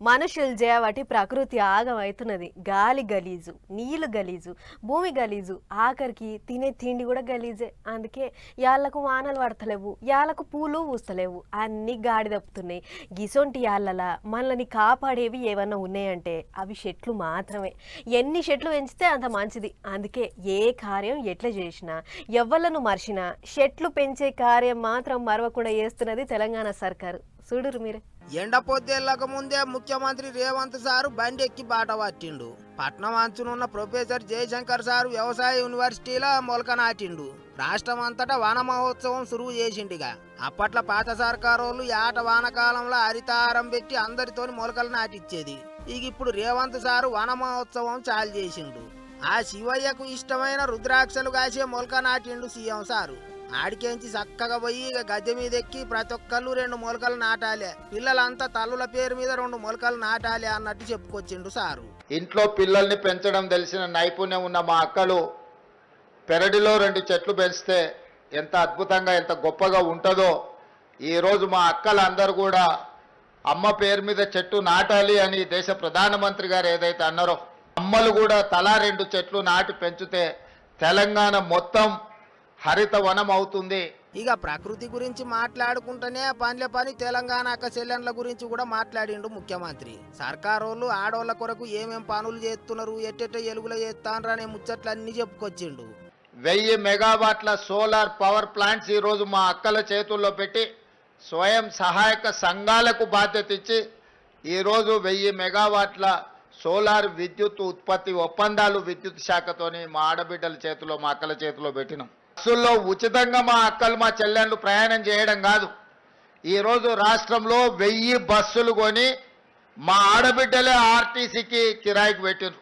మనుషులు చేయబట్టి ప్రకృతి ఆగమవుతున్నది గాలి గలీజు నీళ్ళు గలీజు భూమి గలీజు. ఆఖరికి తినే తిండి కూడా గలీజే. అందుకే యాళ్ళకు వానలు పడతలేవు యాళ్ళకు పూలు పూస్తలేవు. అన్నీ గాడి తప్పుతున్నాయి. గిసొంటి యాళ్ళలా మనల్ని కాపాడేవి ఏమన్నా ఉన్నాయంటే అవి చెట్లు మాత్రమే. ఎన్ని చెట్లు పెంచితే అంత మంచిది. అందుకే ఏ కార్యం ఎట్లా చేసినా ఎవ్వలను మర్చినా చెట్లు పెంచే కార్యం మాత్రం మరవకుండా చేస్తున్నది తెలంగాణ సర్కారు. చూడురు మీరే. ఎండ పొద్దేళ్ళక ముందే ముఖ్యమంత్రి రేవంత్ సారు బండి ఎక్కి బాట పట్టిండు. పట్నం అంచునున్న ప్రొఫెసర్ జయశంకర్ సారు వ్యవసాయ యూనివర్సిటీలో మొలక నాటిండు రాష్ట్రం అంతటా వన మహోత్సవం సురువు చేసిండిగా. అప్పట్లో పాత సర్కారోళ్ళు ఆట వానకాలంలో హరితారం పెట్టి అందరితోని మొలకలు నాటిచ్చేది. ఇక ఇప్పుడు రేవంత్ సారు వన మహోత్సవం చాలు చేసిండు. ఆ శివయ్యకు ఇష్టమైన రుద్రాక్షలు కాసే మొలక నాటిండు సీఎం సారు. ఆడికేంచి చక్కగా పోయి ఇక గద్దె మీద ఎక్కి ప్రతి ఒక్కళ్ళు రెండు మొలకలు నాటాలి. పిల్లలంతా తల్లుల పేరు మీద రెండు మొలకలు నాటాలి అన్నట్టు చెప్పుకొచ్చిండు సారు. ఇంట్లో పిల్లల్ని పెంచడం తెలిసిన నైపుణ్యం ఉన్న మా అక్కలు పెరడిలో రెండు చెట్లు పెంచితే ఎంత అద్భుతంగా ఎంత గొప్పగా ఉంటుందో ఈరోజు మా అక్కలు అందరు కూడా అమ్మ పేరు మీద చెట్టు నాటాలి అని దేశ ప్రధానమంత్రి గారు ఏదైతే అన్నారో అమ్మలు కూడా తలా రెండు చెట్లు నాటి పెంచితే తెలంగాణ మొత్తం హరిత వనం అవుతుంది ఇక ప్రకృతి గురించి మాట్లాడుకుంటేనే పనిలే పని తెలంగాణ చెల్లెండ్ల గురించి కూడా మాట్లాడిండు ముఖ్యమంత్రి. సర్కారోళ్ళు ఆడోళ్ళ కొరకు ఏమేం పనులు చేస్తున్నారు ఎట్టెట్ట ఎలుగులో చేస్తాన్రు అనే ముచ్చట్లన్నీ చెప్పుకొచ్చిండు. వెయ్యి మెగావాట్ల సోలార్ పవర్ ప్లాంట్స్ ఈరోజు మా అక్కల చేతుల్లో పెట్టి స్వయం సహాయక సంఘాలకు బాధ్యత ఇచ్చి ఈరోజు వెయ్యి మెగావాట్ల సోలార్ విద్యుత్ ఉత్పత్తి ఒప్పందాలు విద్యుత్ శాఖతోని మా ఆడబిడ్డల చేతిలో మా అక్కల చేతిలో పెట్టినాం. బస్సుల్లో ఉచితంగా మా అక్కలు మా చెల్లెళ్ళు ప్రయాణం చేయడం కాదు. ఈరోజు రాష్ట్రంలో వెయ్యి బస్సులు కొని మా ఆడబిడ్డలే ఆర్టీసీకి కిరాయికి పెట్టారు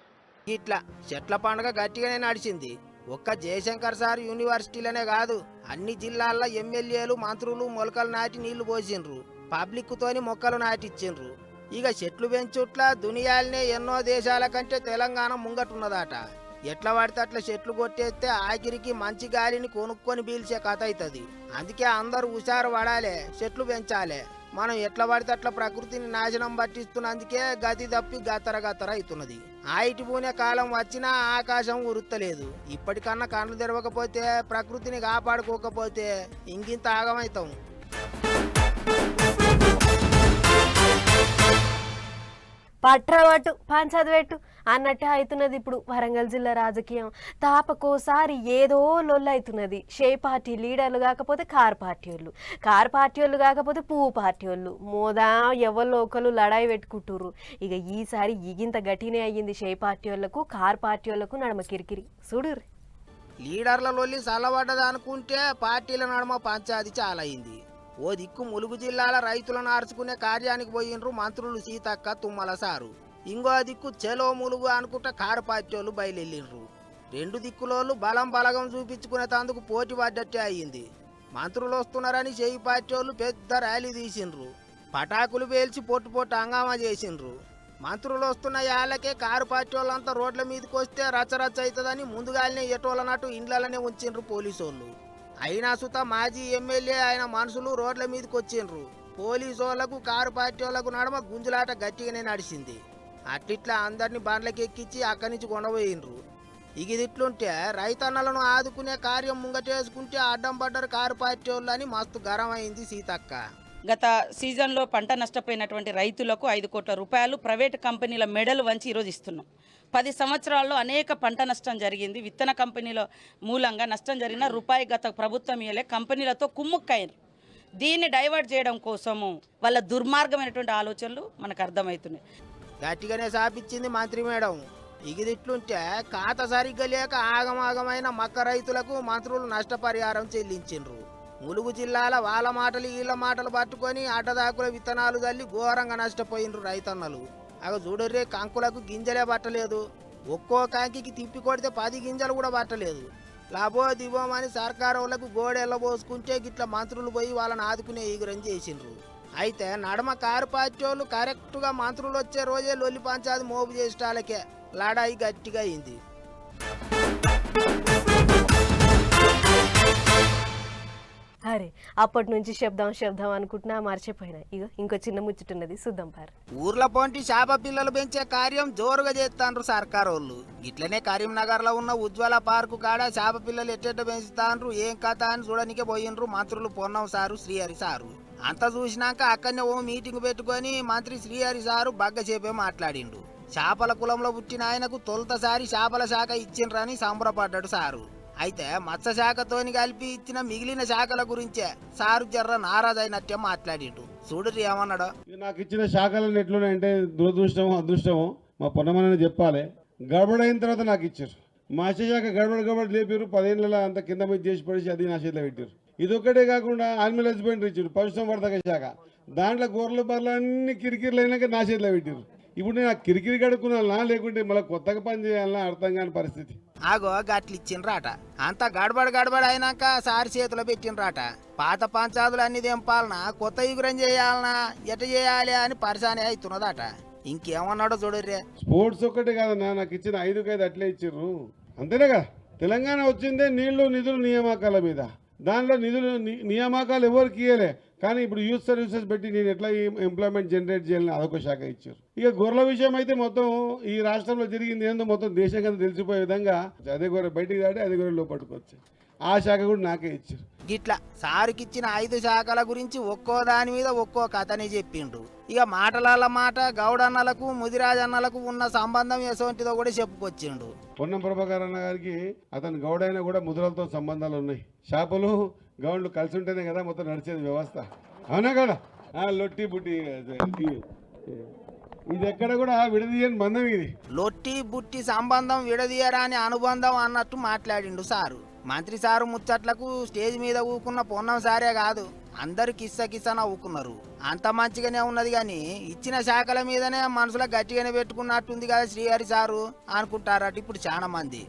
ఇట్లా చెట్ల పండుగ గట్టిగానే నడిచింది. ఒక్క జయశంకర్ సార్ యూనివర్సిటీలోనే కాదు అన్ని జిల్లాల్లో ఎమ్మెల్యేలు మంత్రులు మొలకలు నాటి నీళ్ళు పోసిండ్రు. పబ్లిక్ తోని మొక్కలు నాటిచ్చిండ్రు. ఇక చెట్లు పెంచుట్ల దునియాలనే ఎన్నో దేశాల కంటే తెలంగాణ ముంగటున్నదట. ఎట్లా పడితే అట్లా చెట్లు కొట్టేస్తే ఆఖరికి మంచి గాలిని కొనుక్కొని పీల్చే కథ అవుతుంది అందుకే అందరూ హుషారు పడాలి చెట్లు పెంచాలి. మనం ఎట్లా పడితే అట్లా ప్రకృతిని నాశనం పట్టిస్తున్నందుకే గతి తప్పి గతర గతర అవుతున్నది. ఆయిటి పూనే కాలం వచ్చినా ఆకాశం ఉరుత్తలేదు. ఇప్పటికన్నా కళ్ళు తెరవకపోతే ప్రకృతిని కాపాడుకోకపోతే ఇంకింత ఆగమవుతాం పట్రవట్టు పంచదివెట్టు అన్నట్టే అవుతున్నది ఇప్పుడు వరంగల్ జిల్లా రాజకీయం. తాపకోసారి ఏదో లొల్లు అవుతున్నది షే పార్టీ లీడర్లు కాకపోతే కార్ పార్టీ వాళ్ళు కార్ పార్టీ వాళ్ళు కాకపోతే పువ్వు పార్టీ వాళ్ళు మోదా ఎవరిలో ఒకరు లడాయి పెట్టుకుంటుర్రు. ఇక ఈసారి ఇగింత గట్టినే అయ్యింది షే పార్టీ వాళ్ళకు కార్ పార్టీ వాళ్ళకు నడమ కిరికిరి. చూడుర్రి లీడర్ల లొల్లి చల్లబడ్డది అనుకుంటే పార్టీల నడుమ పంచాది చాలా అయింది ఓ దిక్కు ములుగు జిల్లాల రైతులను ఆర్చుకునే కార్యానికి పోయిండ్రు మంత్రులు సీతక్క తుమ్మల సారు. ఇంకో దిక్కు చెలో ములుగు అనుకుంటా కారు పార్టీ వాళ్ళు రెండు దిక్కులోళ్ళు బలం బలగం చూపించుకునే తందుకు పోటీ పడ్డట్టే అయ్యింది. మంత్రులు వస్తున్నారని చేయి పార్టీ వాళ్ళు పెద్ద ర్యాలీ తీసిండ్రు. పటాకులు పేల్చి పొట్టు పొట్టు హంగామా చేసిండ్రు. మంత్రులు వస్తున్న యాళ్ళకే కారు పార్టీ వాళ్ళంతా రోడ్ల మీదకి వస్తే రచ్చరచ్చ అవుతుందని ముందుగానే ఎటోళ్ళనట్టు ఇండ్లనే ఉంచిండ్రు పోలీసోళ్ళు. అయినా సుత మాజీ ఎమ్మెల్యే ఆయన మనుషులు రోడ్ల మీదకి వచ్చిండ్రు. పోలీసు వాళ్ళకు కారు పార్టీ వాళ్ళకు నడమ గుంజులాట గట్టిగానే నడిచింది. అట్లిట్లా అందరిని బండ్లకి ఎక్కించి అక్కడి నుంచి కొండపోయిండ్రు ఇక ఇట్లుంటే రైతన్నలను ఆదుకునే కార్యం ముంగటేసుకుంటే అడ్డం పడ్డారు కారు పార్టీ వాళ్ళు అని మస్తు గరం అయింది సీతక్క. గత సీజన్లో పంట నష్టపోయినటువంటి రైతులకు ఐదు కోట్ల రూపాయలు ప్రైవేట్ కంపెనీల మెడలు వంచి ఈరోజు ఇస్తున్నాం. పది సంవత్సరాల్లో అనేక పంట నష్టం జరిగింది. విత్తన కంపెనీల మూలంగా నష్టం జరిగిన రూపాయి గత ప్రభుత్వం ఇయలే కంపెనీలతో కుమ్ముక్కయ్యారు. దీన్ని డైవర్ట్ చేయడం కోసము వాళ్ళ దుర్మార్గమైనటువంటి ఆలోచనలు మనకు అర్థమవుతున్నాయి. గట్టిగానే సాపిచ్చింది మంత్రి మేడం. ఇగిదిట్లుంటే ఖాత సరిగ్గా లేక ఆగమాగమైన మక్క రైతులకు మంత్రులు నష్టపరిహారం చెల్లించిండ్రు. ములుగు జిల్లాల వాళ్ళ మాటలు వీళ్ళ మాటలు పట్టుకొని అడ్డదాకుల విత్తనాలు తల్లి ఘోరంగా నష్టపోయిండ్రు రైతన్నలు. అగ చూడర్రే కంకులకు గింజలే పట్టలేదు. ఒక్కో కంకికి తిప్పి కొడితే పది గింజలు కూడా పట్టలేదు. లాభో దివోమని సర్కారు వాళ్ళకు పోసుకుంటే గిట్ల మంత్రులు పోయి వాళ్ళని ఆదుకునే ఈగురం చేసిండ్రు. అయితే నడమ కారు పార్టీ వాళ్ళు కరెక్ట్గా మంత్రులు వచ్చే రోజే లొల్లి పంచాది మోపు చేసేటాలకే. లడాయి గట్టిగా అయింది. అరే అప్పటి నుంచి శబ్దం శబ్దం అనుకుంటున్నా మర్చిపోయినా. ఇగో ఇంకో చిన్న ముచ్చటున్నది చూద్దాం పారు. ఊర్ల పొంటి చేప పిల్లలు పెంచే కార్యం జోరుగా చేస్తాండ్రు సర్కార్ వాళ్ళు ఇట్లనే కరీంనగర్లో ఉన్న ఉజ్వల పార్కు కాడ చేప పిల్లలు ఎట్టెట్ట పెంచుతాండ్రు ఏం కథ అని చూడనికే పోయిండ్రు మంత్రులు పొన్నం సారు శ్రీహరి సారు. అంత చూసినాక అక్కడనే ఓ మీటింగ్ పెట్టుకొని మంత్రి శ్రీహరి సారు బగ్గ చేపే మాట్లాడిండు. చేపల కులంలో పుట్టిన ఆయనకు తొలుతసారి చేపల శాఖ ఇచ్చిండ్రని సంబరపడ్డాడు సారు. అయితే మత్స్య శాఖతోని కలిపి ఇచ్చిన మిగిలిన శాఖల గురించే సారు జర్ర నారాజైనట్టే మాట్లాడిండు. చూడుర్రి ఏమన్నాడు? నాకు ఇచ్చిన శాఖలన్నీ ఎట్లున్నాయంటే దురదృష్టము అదృష్టము మా పొన్నమని చెప్పాలి. గడబడైన తర్వాత నాకు ఇచ్చారు. మత్స్య శాఖ గడబడ గడబడి లేపారు. పదేళ్ళ అంత కింద మీద చేసి పడేసి అది నా చేతిలో పెట్టారు. ఇది ఒక్కటే కాకుండా ఆనిమల్ హస్బెండరీ ఇచ్చారు పశుసంవర్ధక శాఖ. దాంట్లో గొర్రెల బర్రెలు అన్ని కిరికిరిలు అయినాక నా చేతిలో పెట్టారు ఇప్పుడు నేను ఆ కిరికిరి కడుక్కున్నా లేకుంటే మళ్ళీ కొత్తగా పని చేయాలన్నా అర్థం కాని పరిస్థితి. ఆగో గట్లు ఇచ్చిండ్రాట అంతా గడబడ గడబడ అయినాక సారి చేతిలో పెట్టిండ్రాట. పాత పంచాదులు అన్ని దింపాలనా కొత్త యుగురం చేయాలనా? ఎట చేయాలి అని పరిశానే అవుతున్నదట ఇంకేమన్నాడో చూడర్రే. స్పోర్ట్స్ ఒక్కటే కాదన్నా నాకు ఇచ్చిన ఐదుకి ఐదు అట్లే ఇచ్చిర్రు. అంతేనే కదా? తెలంగాణ వచ్చిందే నీళ్ళు నిధులు నియామకాల మీద. దానిలో నిధులు నియామకాలు ఎవరికి ఇవ్వలే కానీ ఇప్పుడు యూత్ సర్వీసెస్ పెట్టి నేను ఎట్లా ఎంప్లాయ్మెంట్ జనరేట్ చేయాలని అదొక శాఖ ఇచ్చారు. ఇక గొర్రెల విషయం అయితే మొత్తం ఈ రాష్ట్రంలో జరిగింది ఏందో మొత్తం దేశం కింద తెలిసిపోయే విధంగా అదే గొర్రె బయటికి దాటి అదే గొర్రె పట్టుకోవచ్చు ఆ శాఖ కూడా నాకే ఇచ్చారు. గిట్లా సారుకిచ్చిన ఐదు శాఖల గురించి ఒక్కో దాని మీద ఒక్కో కథని చెప్పిండు ఇక మాటల మాట గౌడన్నలకు ముదిరాజన్నలకు ఉన్న సంబంధం ఎసోంటిదో కూడా చెప్పుకొచ్చిండు పొన్నం ప్రభాకర్ అన్న గారికి అతను గౌడైన కూడా ముద్రలతో సంబంధాలు ఉన్నాయి. చేపలు గౌండ్లు కలిసి ఉంటేనే కదా మొత్తం నడిచేది వ్యవస్థ. అవునా కదా? లొట్టి బుట్టి ఇది ఇది ఎక్కడ కూడా విడదీయని బంధం ఇది. లొట్టి బుట్టి సంబంధం విడదీయరాని అనుబంధం అన్నట్టు మాట్లాడిండు సారు. మంత్రి సారు ముచ్చట్లకు స్టేజ్ మీద ఊకున్న పొన్నం సారే కాదు. అందరు కిస్స కిస్స నవ్వుకున్నారు. అంత మంచిగానే ఉన్నది కానీ ఇచ్చిన శాఖల మీదనే మనసులో గట్టిగానే పెట్టుకున్నట్టుంది కదా శ్రీహరి సారు అనుకుంటారట ఇప్పుడు చాలా మంది.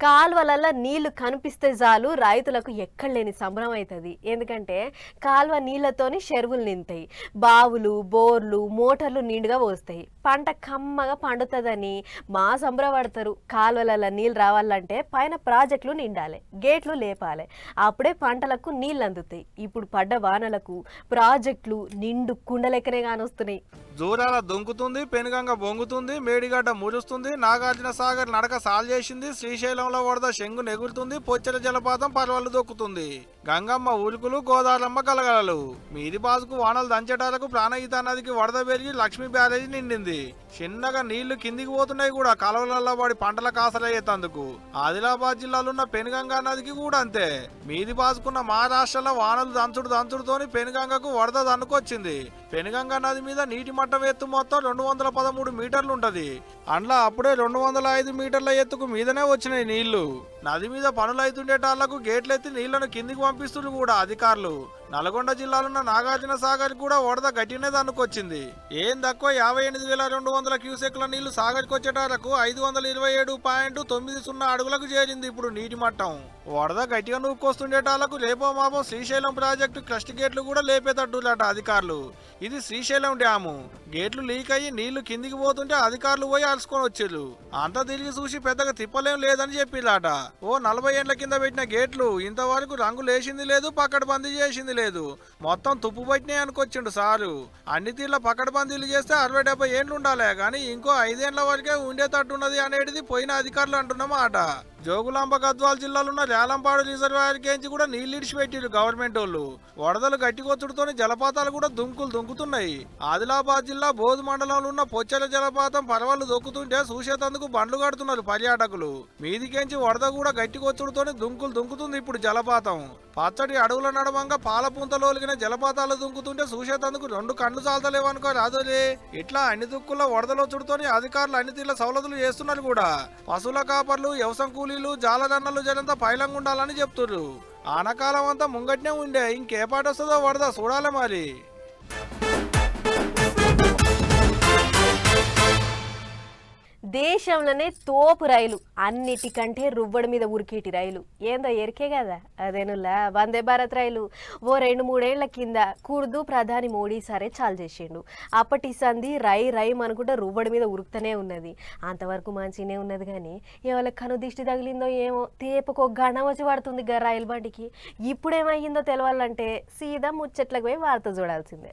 కాల్వలలో నీళ్ళు కనిపిస్తే చాలు రైతులకు ఎక్కడ లేని సంబరం అవుతుంది ఎందుకంటే కాలువ నీళ్ళతోని చెరువులు నింతాయి. బావులు బోర్లు మోటార్లు నిండుగా పోస్తాయి. పంట కమ్మగా పండుతుందని మా సంబరపడతారు. కాలువలలో నీళ్ళు రావాలంటే పైన ప్రాజెక్టులు నిండాలి గేట్లు లేపాలి. అప్పుడే పంటలకు నీళ్ళు అందుతాయి. ఇప్పుడు పడ్డ వానలకు ప్రాజెక్టులు నిండు కుండలెక్కనే కానొస్తున్నాయి. జూరాల దొంకుతుంది పెనుగంగ బొంగుతుంది మేడిగడ్డ మురుస్తుంది నాగార్జున సాగర్ నడక సాల్ చేసింది శ్రీశైలం శ్రీశైలంలో వరద శంగు నెగురుతుంది పొచ్చల జలపాతం పర్వాలు దొక్కుతుంది. గంగమ్మ ఉలుకులు గోదావరమ్మ కలగలలు మీది బాసుకు వానలు దంచటాలకు ప్రాణహిత నదికి వరద పెరిగి లక్ష్మీ బ్యారేజీ నిండింది. చిన్నగా నీళ్ళు కిందికి పోతున్నాయి కూడా కాలువలలో పడి పంటల కాసలయ్యేతందుకు ఆదిలాబాద్ జిల్లాలో ఉన్న పెనుగంగా నదికి కూడా అంతే. మీది బాసుకున్న మహారాష్ట్రలో వానలు దంచుడు దంచుడుతోని పెనుగంగకు వరద దన్నుకొచ్చింది. పెనుగంగా నది మీద నీటి మట్టం ఎత్తు మొత్తం రెండు వందల పదమూడు మీటర్లు ఉంటది. అండ్లా అప్పుడే రెండు వందల ఐదు మీటర్ల ఎత్తుకు మీదనే వచ్చినాయి నీళ్ళు. నది మీద పనులు అవుతుండేటాళ్ళకు గేట్లెత్తి నీళ్ళను కిందికి పంపిస్తున్నారు కూడా అధికారులు. నల్గొండ జిల్లాలో నాగార్జున సాగర్ కూడా వరద గట్టినే దన్నుకొచ్చింది ఏం తక్కువ యాభై ఎనిమిది వేల రెండు వందల క్యూసెక్ల నీళ్ళు సాగర్కి వచ్చేటాలకు ఐదు వందల ఇరవై ఏడు పాయింట్ తొమ్మిది సున్నా అడుగులకు చేరింది ఇప్పుడు నీటి మట్టం వరద గట్టిగా నూక్కొస్తుండేటాలకు రేపో మాపో శ్రీశైలం ప్రాజెక్టు క్రస్ట్ గేట్లు కూడా లేపేటట్టులట అధికారులు. ఇది శ్రీశైలం డ్యాము. గేట్లు లీక్ అయ్యి నీళ్ళు కిందికి పోతుంటే అధికారులు పోయి అలసుకొని వచ్చారు. అంతా తిరిగి చూసి పెద్దగా తిప్పలేం లేదని చెప్పిలాట ఓ నలభై ఏండ్ల కింద పెట్టిన గేట్లు ఇంతవరకు రంగు లేచింది లేదు పక్కడ బందీ చేసింది లేదు. మొత్తం తుప్పు పట్టినాయి అనుకొచ్చిండు సారు. అన్ని తీర్ల పక్కడ బందీలు చేస్తే అరవై డెబ్బై ఏండ్లు ఉండాలి కానీ ఇంకో ఐదేండ్ల వరకే ఉండేటట్టున్నది అనేది పోయిన అధికారులు అంటున్నమాట జోగులాంబ గద్వాల జిల్లాలో ఉన్న రేలంపాడు రిజర్వాయర్ కేంచి కూడా నీళ్ళు ఇడిచిపెట్టిరు గవర్నమెంట్ వాళ్ళు వడదలు గట్టికొచ్చుడుతోనే జలపాతాలు కూడా దుంకులు దుంకుతున్నాయి. ఆదిలాబాద్ జిల్లా బోధ్ మండలంలో ఉన్న పొచ్చల జలపాతం పర్వాలు దొక్కుతుంటే చూసేతందుకు బండ్లు కడుతున్నారు పర్యాటకులు. మీదికేంచి వడద కూడా గట్టికొచ్చుడుతోని దుంకులు దుంకుతుంది ఇప్పుడు జలపాతం. పచ్చడి అడవుల నడవంగా పాల పుంతలోలిగిన జలపాతాలు దుంకుతుంటే చూసేతందుకు రెండు కళ్ళు చాలతలేవనుకో రాదులే ఇట్లా అన్ని దుక్కుల్లో వరదలొచ్చుడుతోని అధికారులు అన్ని తీర్ల సవలతులు చేస్తున్నారు కూడా. పశువుల కాపర్లు వ్యవసాయ కూలీలు జాలదన్నలు జనంతా పైలంగా ఉండాలని చెప్తుర్రు. ఆనకాలం అంతా ముంగట్నే ఉండే ఇంకే పాట వస్తుందో చూడాలి మరి. దేశంలోనే తోపు రైలు. అన్నిటికంటే రువ్వడి మీద ఉరికేటి రైలు. ఏందో ఎరికే కదా? అదేనులా? వందే భారత్ రైలు. ఓ రెండు మూడేళ్ళ కింద కుర్దు ప్రధాని మోడీ సరే చాలు చేసిండు. అప్పటి సంధి రై రై అనుకుంటే రువ్వడి మీద ఉరుకుతూనే ఉన్నది. అంతవరకు మంచినే ఉన్నది కానీ ఎవరి కను దిష్టి తగిలిందో ఏమో తేపకు ఒక గణం వచ్చి పడుతుంది గా రైలు బండికి. ఇప్పుడేమయ్యిందో తెలవాలంటే సీదా ముచ్చట్లకు పోయి వార్త చూడాల్సిందే.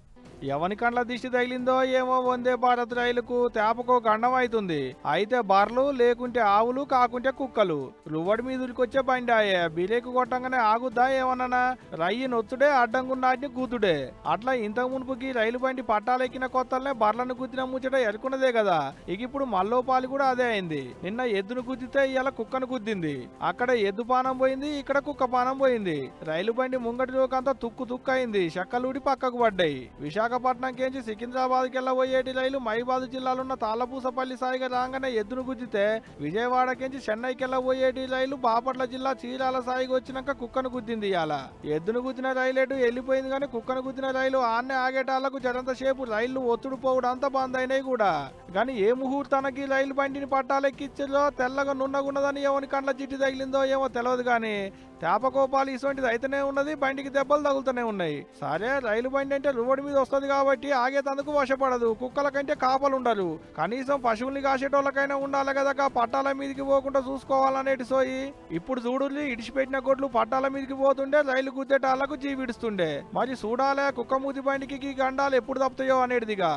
ఎవని కండ్ల దిష్టి తగిలిందో ఏమో వందే భారత్ రైలుకు తేపకో గండం అవుతుంది అయితే బర్రెలు లేకుంటే ఆవులు కాకుంటే కుక్కలు. రువ్వడి మీద ఉరికొచ్చే బండి బిరేకు కొట్టంగానే ఆగుద్దా ఏమన్నా రయ్యి నొత్తుడే అడ్డంగున్నాటిని కూతుడే అట్లా ఇంతకు మునుపుకి రైలు బండి పట్టాలెక్కిన కొత్తలనే బర్లను గుద్దిన ముచ్చట ఎరుకున్నదే కదా ఇక ఇప్పుడు మల్లోపాలి కూడా అదే అయింది. నిన్న ఎద్దును గుద్దితే ఇలా కుక్కను గుద్దింది. అక్కడ ఎద్దు పానం పోయింది ఇక్కడ కుక్క పానం పోయింది. రైలు బండి ముంగటి రోకంతా తుక్కు తుక్కు అయింది. చెక్కలూడి పక్కకు పడ్డాయి. విశాఖ విశాఖపట్నంకి నుంచి సికింద్రాబాద్కి వెళ్ళబోయేటి రైలు మైబాద్ జిల్లాలో ఉన్న తాళ్ళపూసపల్లి సాయిగా రాగానే ఎద్దును గుద్దితే విజయవాడకి కేంచి చెన్నైకి వెళ్ళబోయేటి రైలు బాపట్ల జిల్లా చీరాల సాయికి వచ్చినాక కుక్కను గుద్దింది ఇవాళ ఎద్దును గుద్దిన రైలు వెళ్ళిపోయింది కానీ కుక్కను గుద్దిన రైలు ఆన్నే ఆగేటాళ్ళకు జరంతసేపు రైళ్ళు ఒత్తుడు పోవడం అంతా బంద్ అయినాయి కూడా. కానీ ఏ ముహూర్తానికి రైలు బండిని పట్టాలెక్కిచ్చలో తెల్లగా నున్నగున్నదని ఏమని కండ్ల చిట్టి తగిలిందో ఏమో తెలియదు కానీ తేపకోపాలు ఇటువంటిది అయితేనే ఉన్నది బండికి దెబ్బలు తగులుతూనే ఉన్నాయి. సరే రైలు బండి అంటే రువడి మీద వస్తుంది కాబట్టి ఆగేతందుకు వశపడదు కుక్కల కంటే కాపలు ఉండరు. కనీసం పశువుల్ని కాసేటోళ్ళకైనా ఉండాలి కదా పట్టాల మీదకి పోకుండా చూసుకోవాలనేటి సోయి. ఇప్పుడు చూడుల్లి ఇడిచిపెట్టిన కొట్లు పట్టాల మీదకి పోతుండే రైలు గుద్దేటాళ్ళకు జీవిడుస్తుండే. మరి చూడాలే కుక్క మూతి బండికి గండాలు ఎప్పుడు తప్పుతాయో అనేటిదిగా.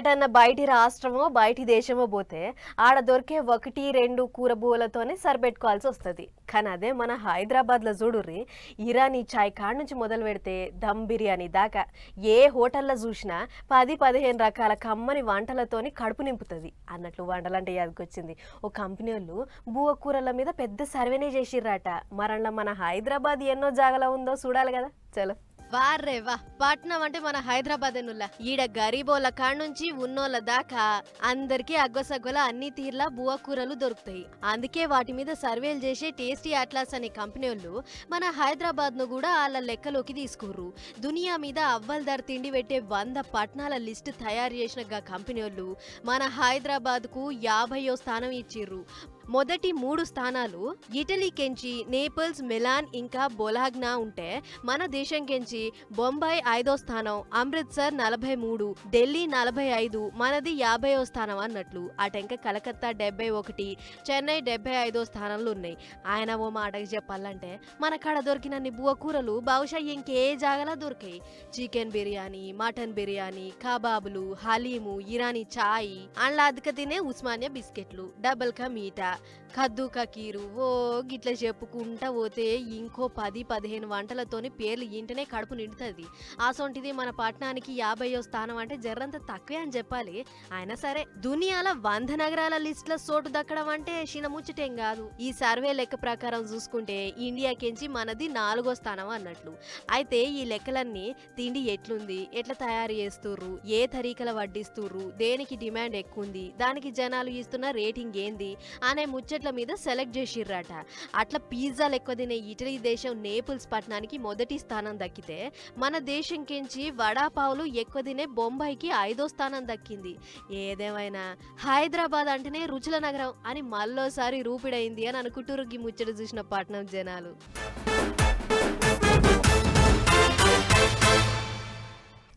ఏటన్నా బయటి రాష్ట్రమో బయటి దేశమో పోతే ఆడ దొరికే ఒకటి రెండు కూరబూలతోనే సరిపెట్టుకోవాల్సి వస్తుంది. కానీ అదే మన హైదరాబాద్లో చూడుర్రి ఇరానీ చాయ్ కాడ నుంచి మొదలు పెడితే దమ్ బిర్యానీ దాకా ఏ హోటల్లో చూసినా పది పదిహేను రకాల కమ్మని వంటలతోని కడుపు నింపుతుంది. అన్నట్లు వంటలంటే యాదకొచ్చింది. ఓ కంపెనీ వాళ్ళు బువ్వ కూరల మీద పెద్ద సర్వేనే చేసిర్రాట. మరలా మన హైదరాబాద్ ఎన్నో జాగలో ఉందో చూడాలి కదా. చలో. వార్రే వా. పట్నం అంటే మన హైదరాబాద్ ఎన్నుల్లా ఈడ గరీబోళ్ళ కాడ నుంచి ఉన్నోళ్ళ దాకా అందరికీ అగ్గసగ్గల అన్ని తీర్ల బువ్వ కూరలు దొరుకుతాయి. అందుకే వాటి మీద సర్వేలు చేసే టేస్టీ అట్లాస్ అనే కంపెనీ వాళ్ళు మన హైదరాబాద్ను కూడా వాళ్ళ లెక్కలోకి తీసుకుర్రు. దునియా మీద అవ్వల్ ధర తిండి పెట్టే వంద పట్నాల లిస్ట్ తయారు చేసిన గా కంపెనీ వాళ్ళు మన హైదరాబాద్కు యాభైయో స్థానం ఇచ్చిర్రు. మొదటి మూడు స్థానాలు ఇటలీ కెంచి నేపల్స్ మిలాన్ ఇంకా బొలాగ్నా ఉంటే మన దేశం కెంచి బొంబాయి ఐదో స్థానం అమృత్సర్ నలభై మూడు ఢిల్లీ నలభై ఐదు మనది యాభైవ స్థానం అన్నట్లు అటెంక కలకత్తా డెబ్బై ఒకటి చెన్నై డెబ్బై ఐదో స్థానంలో ఉన్నాయి. ఆయన ఓ మాటకి చెప్పాలంటే మన కాడ దొరికినన్ని బువ్వ కూరలు బహుశా ఇంకే జాగలా దొరికాయి. చికెన్ బిర్యానీ మటన్ బిర్యానీ కబాబులు హలీము ఇరానీ చాయ్ అండ్ల అధిక తినే ఉస్మానియా బిస్కెట్లు డబల్ కా మీటా కద్దు కకీరు ఓ గిట్ల చెప్పుకుంటా పోతే ఇంకో పది పదిహేను వంటలతోని పేర్లు ఇంటనే కడుపు నిండుతుంది. అసొంటిది మన పట్టణానికి యాభైయో స్థానం అంటే జర్రంత తక్కువే అని చెప్పాలి. అయినా సరే దునియాల వంద నగరాల లిస్టులో సోటు దక్కడం అంటే క్షీణముచ్చటేం కాదు. ఈ సర్వే లెక్క ప్రకారం చూసుకుంటే ఇండియాకించి మనది నాలుగో స్థానం అన్నట్లు. అయితే ఈ లెక్కలన్నీ తిండి ఎట్లుంది? ఎట్లా తయారు చేస్తుర్రు? ఏ తరీకల వడ్డిస్తుర్రు? దేనికి డిమాండ్ ఎక్కువ ఉంది దానికి జనాలు ఇస్తున్న రేటింగ్ ఏంది? అనే ముచ్చట్ల మీద సెలెక్ట్ చేసిర్రట. అట్లా పిజ్జాలు ఎక్కువ తినే ఇటలీ దేశం నేపుల్స్ పట్టణానికి మొదటి స్థానం దక్కితే మన దేశం కించి వడాపావులు ఎక్కువ తినే బొంబాయికి ఐదో స్థానం దక్కింది. ఏదేమైనా హైదరాబాద్ అంటేనే రుచుల నగరం అని మళ్ళోసారి రూపిడైంది అని అనుకుంటూరు ఈ ముచ్చట చూసిన పట్నం జనాలు.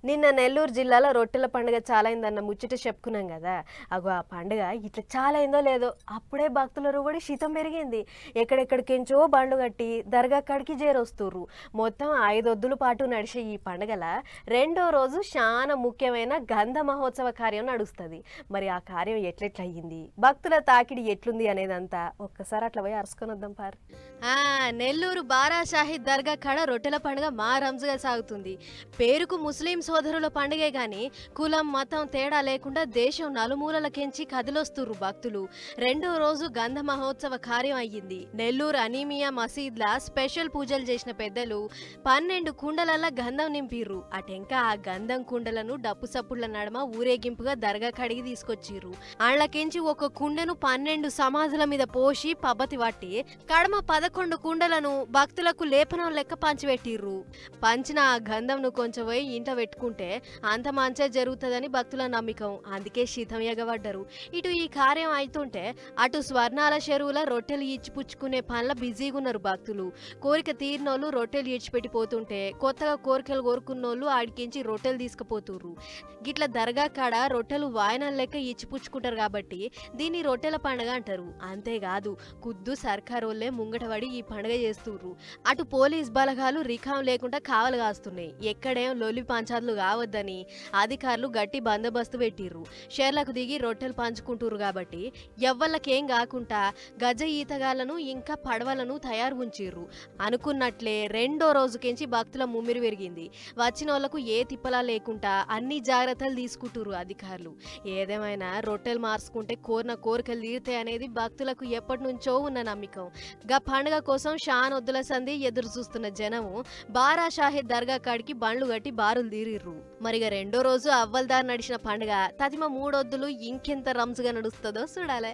నిన్న నెల్లూరు జిల్లాలో రొట్టెల పండుగ చాలా ముచ్చట చెప్పుకున్నాం కదా. అగో ఆ పండుగ ఇట్లా చాలా అయిందో లేదో అప్పుడే భక్తుల రువడి శీతం పెరిగింది. ఎక్కడెక్కడికెంచో బండ్లు కట్టి దర్గా కాడికి చేరొస్తుర్రు. మొత్తం ఐదొద్దుల పాటు నడిచే ఈ పండుగల రెండో రోజు చాలా ముఖ్యమైన గంధ మహోత్సవ కార్యం నడుస్తుంది. మరి ఆ కార్యం ఎట్లెట్లయింది భక్తుల తాకిడి ఎట్లుంది అనేదంతా ఒక్కసారి అట్లా పోయి అరుసుకొని వద్దాం పార్. ఆ నెల్లూరు బారాషాహి దర్గా కాడ రొట్టెల పండుగ మా రంజుగా సాగుతుంది. పేరుకు ముస్లిం సోదరుల పండుగే గాని కులం మతం తేడా లేకుండా దేశం నలుమూలలకెంచి కదిలొస్తుర్రు భక్తులు. రెండో రోజు గంధ మహోత్సవ కార్యం అయ్యింది. నెల్లూరు అనీమియా మసీద్లా స్పెషల్ పూజలు చేసిన పెద్దలు పన్నెండు కుండలల్ల గంధం నింపిర్రు. అటెంకా ఆ గంధం కుండలను డప్పు సప్పుళ్ళ నడమ ఊరేగింపుగా దర్గా కడిగి తీసుకొచ్చిర్రు. ఆళ్ళకెంచి ఒక కుండను పన్నెండు సమాధుల మీద పోసి పబ్బతి పట్టి కడమ పదకొండు కుండలను భక్తులకు లేపనం లెక్క పంచిపెట్టిర్రు. పంచిన ఆ గంధంను కొంచెం పోయి ఇంట పెట్టుకుంటే అంత మంచే జరుగుతుందని భక్తుల నమ్మకం. అందుకే శీతం ఎగబడ్డరు ఇటు ఈ కార్యం అవుతుంటే అటు స్వర్ణాల చెరువుల రొట్టెలు ఇచ్చిపుచ్చుకునే పనుల బిజీగా ఉన్నారు భక్తులు. కోరిక తీరినోళ్ళు రొట్టెలు ఇచ్చిపెట్టిపోతుంటే కొత్తగా కోరికలు కోరుకున్నోళ్ళు ఆడికించి రొట్టెలు తీసుకుపోతుర్రు. గిట్ల దర్గా కాడ రొట్టెలు వాయనాల లెక్క ఇచ్చిపుచ్చుకుంటారు కాబట్టి దీన్ని రొట్టెల పండగ అంటారు. అంతేకాదు కుద్దు సర్కారోళ్ళే ముంగటపడి ఈ పండగ చేస్తుర్రు. అటు పోలీస్ బలగాలు రికాం లేకుండా కావలు కాస్తున్నాయి. ఎక్కడేం లొల్లి పంచాదులు కావద్దని అధికారులు గట్టి బందోబస్తు పెట్టిర్రు. షేర్లకు దిగి రొట్టెలు పంచుకుంటురు కాబట్టి ఎవ్వళ్ళకేం కాకుండా గజ ఈతగాళ్ళను ఇంకా పడవలను తయారు ఉంచిర్రు అనుకున్నట్లే రెండో రోజుకించి భక్తుల ముమ్మిరి పెరిగింది. వచ్చిన వాళ్ళకు ఏ తిప్పలా లేకుండా అన్ని జాగ్రత్తలు తీసుకుంటురు అధికారులు. ఏదేమైనా రొట్టెలు మార్చుకుంటే కోరిన కోరికలు తీరుతాయి అనేది భక్తులకు ఎప్పటి నుంచో ఉన్న నమ్మకం. గా పండుగ కోసం షాన్ వద్దుల సంధి ఎదురు చూస్తున్న జనము బారా షాహిద్ దర్గా కాడికి బండ్లు కట్టి బారులు తీరిర్రు మరిగా రెండో రోజు అవ్వల్దార్ నడిచిన పండుగ తదిమ మూడొద్దులు ఇంకెంత రంజుగా నడుస్తుందో చూడాలి.